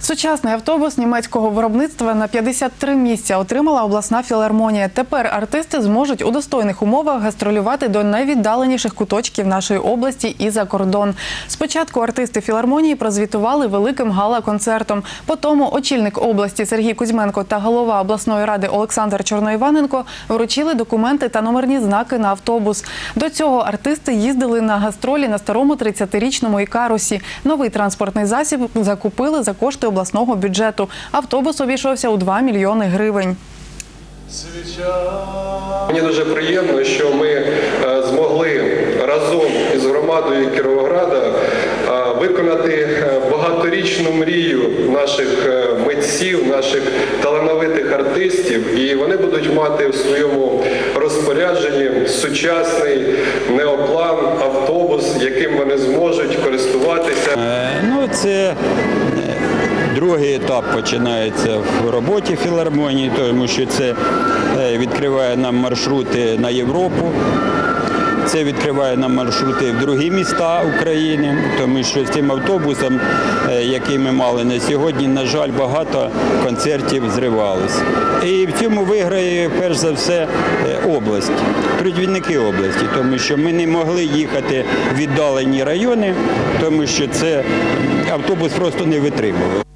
Сучасний автобус німецького виробництва на 53 місця отримала обласна філармонія. Тепер артисти зможуть у достойних умовах гастролювати до найвіддаленіших куточків нашої області і за кордон. Спочатку артисти філармонії прозвітували великим гала-концертом. Потім очільник області Сергій Кузьменко та голова обласної ради Олександр Чорноїваненко вручили документи та номерні знаки на автобус. До цього артисти їздили на гастролі на старому 30-річному ікарусі. Новий транспортний засіб закупили за кошти обласного бюджету. Автобус обійшовся у 2 мільйони гривень. Мені дуже приємно, що ми е, змогли разом із громадою Кіровограда е, виконати е, багаторічну мрію наших митців, наших талановитих артистів, і вони будуть мати в своєму розпорядженні сучасний неоплан автобус, яким вони зможуть користуватися. Ну, це другий етап починається в роботі філармонії, тому що це е, відкриває нам маршрути на Європу. Це відкриває нам маршрути в другі міста України, тому що з цим автобусом, е, який ми мали на сьогодні, на жаль, багато концертів зривалися. І в цьому виграє перш за все е, область, трудівники області, тому що ми не могли їхати в віддалені райони, тому що це автобус просто не витримував.